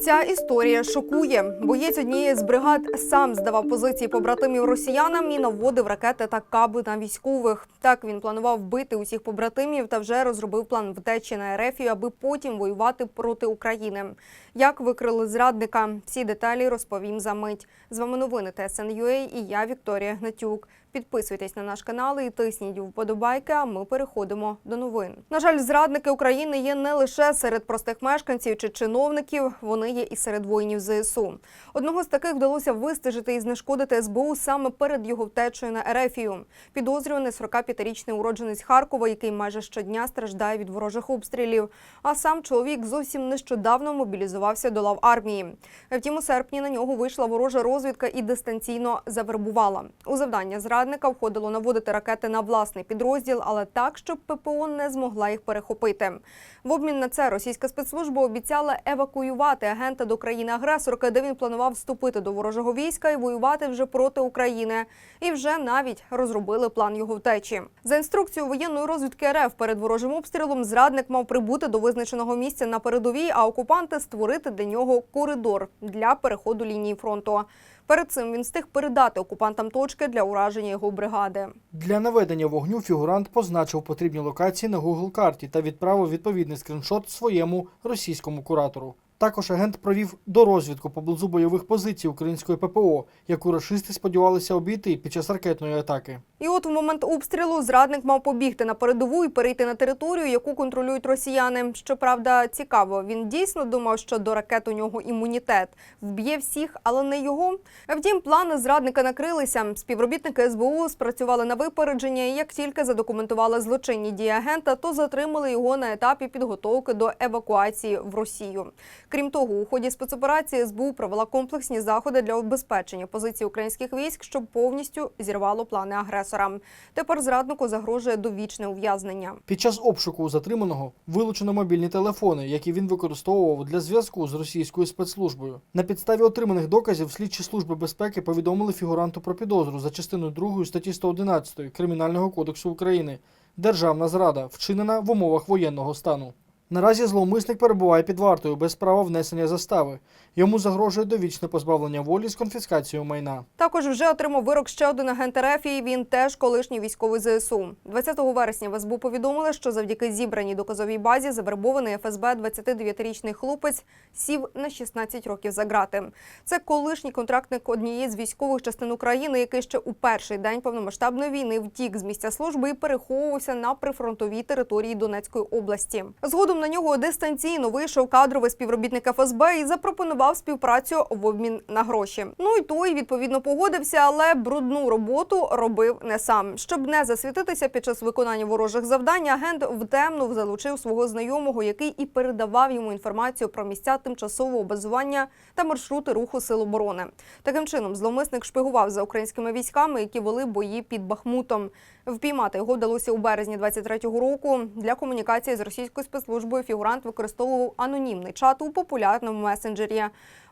Ця історія шокує. Боєць однієї з бригад сам здавав позиції побратимів росіянам і наводив ракети та каби на військових. Так він планував вбити усіх побратимів та вже розробив план втечі на Ерефію, аби потім воювати проти України. Як викрили зрадника? Всі деталі розповім за мить. З вами новини ТСНЮА і я Вікторія Гнатюк. Підписуйтесь на наш канал і тисніть вподобайки. А ми переходимо до новин. На жаль, зрадники України є не лише серед простих мешканців чи чиновників, вони є і серед воїнів ЗСУ. Одного з таких вдалося вистежити і знешкодити СБУ саме перед його втечею на Ерефію. Підозрюваний 45-річний уродженець Харкова, який майже щодня страждає від ворожих обстрілів. А сам чоловік зовсім нещодавно мобілізувався до лав армії. Втім, у серпні на нього вийшла ворожа розвідка і дистанційно завербувала. У завдання зрадника входило наводити ракети на власний підрозділ, але так, щоб ППО не змогла їх перехопити. В обмін на це російська спецслужба обіцяла евакуювати агента до країни-агресорки, де він планував вступити до ворожого війська і воювати вже проти України. І вже навіть розробили план його втечі. За інструкцією воєнної розвідки РФ перед ворожим обстрілом зрадник мав прибути до визначеного місця на передовій, а окупанти створити для нього коридор для переходу лінії фронту. Перед цим він встиг передати окупантам точки для ураження його бригади. Для наведення вогню фігурант позначив потрібні локації на Google карті та відправив відповідний скріншот своєму російському куратору. Також агент провів дорозвідку поблизу бойових позицій української ППО, яку рашисти сподівалися обійти під час ракетної атаки. І от в момент обстрілу зрадник мав побігти на передову і перейти на територію, яку контролюють росіяни. Щоправда, цікаво, він дійсно думав, що до ракет у нього імунітет вб'є всіх, але не його. Втім, плани зрадника накрилися. Співробітники СБУ спрацювали на випередження. І як тільки задокументували злочинні дії агента, то затримали його на етапі підготовки до евакуації в Росію. Крім того, у ході спецоперації СБУ провела комплексні заходи для обезпечення позицій українських військ, щоб повністю зірвало плани агресора. Тепер зраднику загрожує довічне ув'язнення. Під час обшуку затриманого вилучено мобільні телефони, які він використовував для зв'язку з російською спецслужбою. На підставі отриманих доказів слідчі служби безпеки повідомили фігуранту про підозру за частиною 2 статті 111 Кримінального кодексу України Державна зрада, вчинена в умовах воєнного стану. Наразі зловмисник перебуває під вартою без права внесення застави. Йому загрожує довічне позбавлення волі з конфіскацією майна. Також вже отримав вирок ще один агент РФ, і він теж колишній військовий ЗСУ. 20 вересня в СБУ повідомили, що завдяки зібраній доказовій базі завербований ФСБ 29-річний хлопець сів на 16 років за ґрати. Це колишній контрактник однієї з військових частин України, який ще у перший день повномасштабної війни втік з місця служби і переховувався на прифронтовій території Донецької області. Згодом на нього дистанційно вийшов кадровий співробітник ФСБ і запропонував співпрацю в обмін на гроші. Ну і той відповідно погодився, але брудну роботу робив не сам. Щоб не засвітитися під час виконання ворожих завдань, агент втемну залучив свого знайомого, який і передавав йому інформацію про місця тимчасового базування та маршрути руху сил оборони. Таким чином, зловмисник шпигував за українськими військами, які вели бої під Бахмутом. Впіймати його вдалося у березні 23-го року. Для комунікації з російською спецслужбою фігурант використовував анонімний чат у популярному месенджері.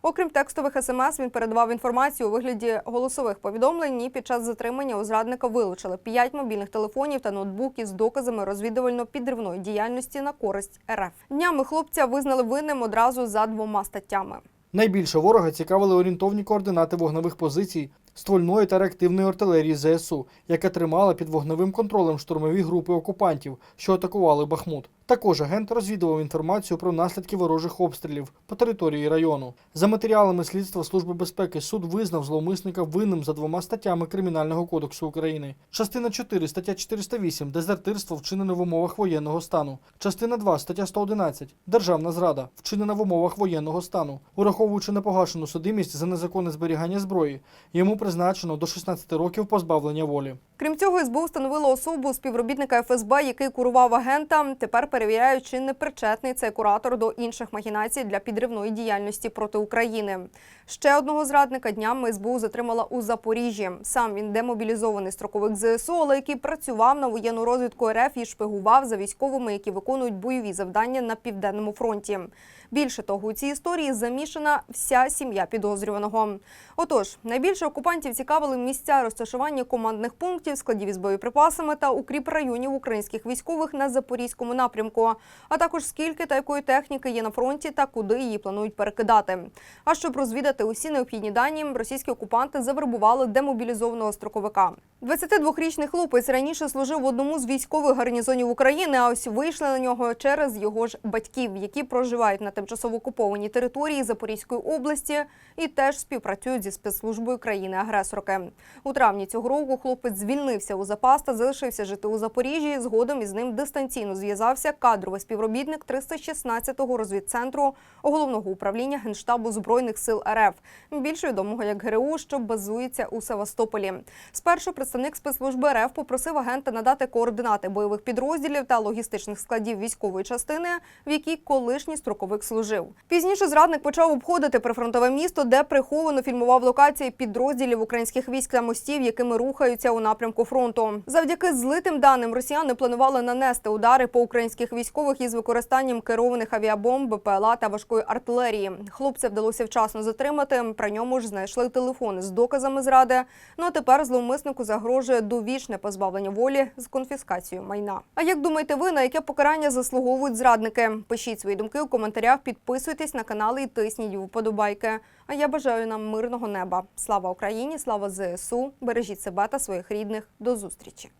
Окрім текстових смс, він передавав інформацію у вигляді голосових повідомлень. І під час затримання у зрадника вилучили 5 мобільних телефонів та ноутбуки з доказами розвідувально-підривної діяльності на користь РФ. Днями хлопця визнали винним одразу за двома статтями. Найбільше ворога цікавили орієнтовні координати вогневих позицій ствольної та реактивної артилерії ЗСУ, яка тримала під вогневим контролем штурмові групи окупантів, що атакували Бахмут. Також агент розвідував інформацію про наслідки ворожих обстрілів по території району. За матеріалами слідства Служби безпеки суд визнав зловмисника винним за двома статтями Кримінального кодексу України. Частина 4, стаття 408 дезертирство вчинене в умовах воєнного стану. Частина 2, стаття 111 державна зрада вчинена в умовах воєнного стану. Ураховуючи непогашену судимість за незаконне зберігання зброї, йому призначено до 16 років позбавлення волі. Крім цього, СБУ встановило особу співробітника ФСБ, який курував агента. Тепер перевіряють, чи не причетний цей куратор до інших махінацій для підривної діяльності проти України. Ще одного зрадника днями СБУ затримала у Запоріжжі. Сам він демобілізований строковик ЗСУ, але який працював на воєнну розвідку РФ і шпигував за військовими, які виконують бойові завдання на південному фронті. Більше того, у цій історії замішана вся сім'я підозрюваного. Отож, найбільше окупантів цікавили місця розташування командних пунктів пунктів, складів із боєприпасами та укріп районів українських військових на запорізькому напрямку, а також скільки та якої техніки є на фронті та куди її планують перекидати. А щоб розвідати усі необхідні дані, російські окупанти завербували демобілізованого строковика. 22-річний хлопець раніше служив в одному з військових гарнізонів України, а ось вийшли на нього через його ж батьків, які проживають на тимчасово окупованій території Запорізької області і теж співпрацюють зі спецслужбою країни-агресорки. У травні цього року хлопець звільнився у запас та залишився жити у Запоріжжі. Згодом із ним дистанційно зв'язався кадровий співробітник 316-го розвідцентру головного управління генштабу збройних сил РФ, більш відомого як ГРУ, що базується у Севастополі. Спершу представник спецслужби РФ попросив агента надати координати бойових підрозділів та логістичних складів військової частини, в якій колишній строковик служив. Пізніше зрадник почав обходити прифронтове місто, де приховано фільмував локації підрозділів українських військ та мостів, якими рухаються у напрямку фронту. Завдяки злитим даним росіяни планували нанести удари по українських військових із використанням керованих авіабомб, БПЛА та важкої артилерії. Хлопця вдалося вчасно затримати. При ньому ж знайшли телефони з доказами зради. Ну а тепер зловмиснику загрожує довічне позбавлення волі з конфіскацією майна. А як думаєте ви, на яке покарання заслуговують зрадники? Пишіть свої думки у коментарях, підписуйтесь на канал і тисніть вподобайки. А я бажаю нам мирного неба. Слава Україні! Слава ЗСУ! Бережіть себе та своїх рідних. До зустрічі!